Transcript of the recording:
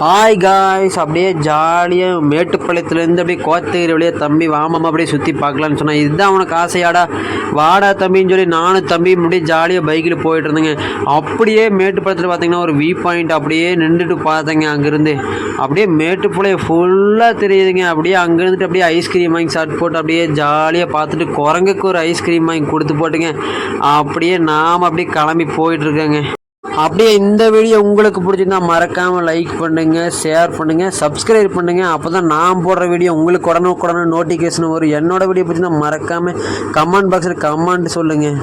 Hi guys அப்படியே ஜாலியாக மேட்டுப்பாளையத்துலேருந்து அப்படியே கோத்தகிரி வழியாக தம்பி வாமாமா அப்படியே சுற்றி பார்க்கலான்னு சொன்னேன் இதுதான் உனக்கு ஆசையாடா? வாடா தம்பின்னு சொல்லி நானும் தம்பி அப்படியே ஜாலியாக பைக்கில் போயிட்டு இருந்தேங்க. அப்படியே மேட்டுப்பாளையத்தில் பார்த்தீங்கன்னா ஒரு வியூ பாயிண்ட் அப்படியே நின்றுட்டு பார்த்தேங்க அங்கேருந்து. அப்படியே மேட்டுப்பாளையம் ஃபுல்லாக தெரியுதுங்க. அப்படியே அங்கே இருந்துட்டு அப்படியே ஐஸ்கிரீம் வாங்கி சாப்பிட்டு போட்டு அப்படியே ஜாலியாக பார்த்துட்டு குரங்குக்கு ஒரு ஐஸ்கிரீம் வாங்கி கொடுத்து போட்டுங்க. அப்படியே நாம் அப்படியே கிளம்பி போயிட்டுருக்கேங்க அப்படியே இந்த வீடியோ உங்களுக்கு பிடிச்சிருந்தா மறக்காமல் லைக் பண்ணுங்க ஷேர் பண்ணுங்க சப்ஸ்கிரைப் பண்ணுங்க. அப்போ தான் நான் போடுற வீடியோ உங்களுக்கு உடனே உடனே நோட்டிஃபிகேஷன் வரும். என்னோட வீடியோ பிடிச்சிருந்தா மறக்காமல் கமெண்ட் பாக்ஸில் கமெண்ட் சொல்லுங்கள்